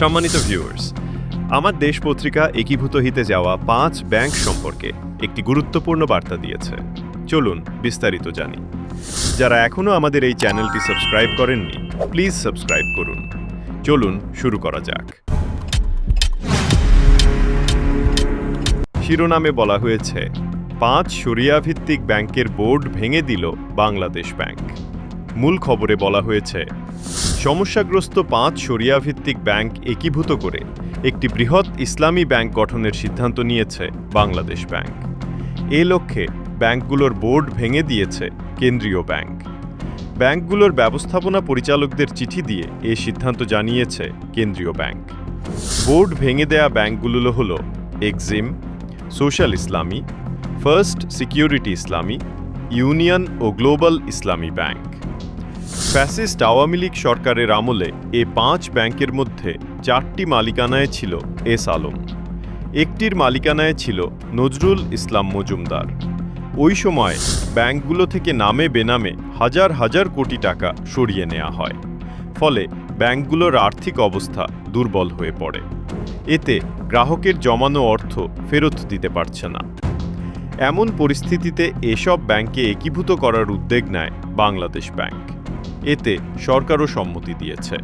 সম্মানিত ভিউয়ার্স আমার দেশ পত্রিকা একীভূত হিতে যাওয়া পাঁচ ব্যাংক সম্পর্কে একটি গুরুত্বপূর্ণ বার্তা দিয়েছে। চলুন বিস্তারিত জানি। যারা এখনও আমাদের এই চ্যানেলটি সাবস্ক্রাইব করেননি, প্লিজ সাবস্ক্রাইব করুন। চলুন শুরু করা যাক। শিরোনামে বলা হয়েছে, পাঁচ সরিয়া ভিত্তিক ব্যাংকের বোর্ড ভেঙে দিল বাংলাদেশ ব্যাংক। মূল খবরে বলা হয়েছে সমস্যাগ্রস্ত পাঁচ সরিয়া ভিত্তিক ব্যাংক একীভূত করে একটি বৃহৎ ইসলামী ব্যাংক গঠনের সিদ্ধান্ত নিয়েছে বাংলাদেশ ব্যাংক। এ লক্ষ্যে ব্যাংকগুলোর বোর্ড ভেঙে দিয়েছে কেন্দ্রীয় ব্যাংক। ব্যাংকগুলোর ব্যবস্থাপনা পরিচালকদের চিঠি দিয়ে এ সিদ্ধান্ত জানিয়েছে কেন্দ্রীয় ব্যাংক। বোর্ড ভেঙে দেয়া ব্যাংকগুলো হল Exim, social Islami, first security Islami, union ও global Islami bank. Fascist Awami League সরকারের আমলে এ পাঁচ ব্যাংকের মধ্যে চারটি মালিকানায় ছিল এস আলম। একটির মালিকানায় ছিল নজরুল ইসলাম মজুমদার। ওই সময় ব্যাংকগুলো থেকে নামে বেনামে হাজার হাজার কোটি টাকা সরিয়ে নেওয়া হয়। ফলে ব্যাংকগুলোর আর্থিক অবস্থা দুর্বল হয়ে পড়ে। এতে গ্রাহকের জমানো অর্থ ফেরত দিতে পারছে না। এমন পরিস্থিতিতে এসব ব্যাংকে একীভূত করার উদ্যোগ নেয় বাংলাদেশ ব্যাংক। এতে সরকারও সম্মতি দিয়েছে।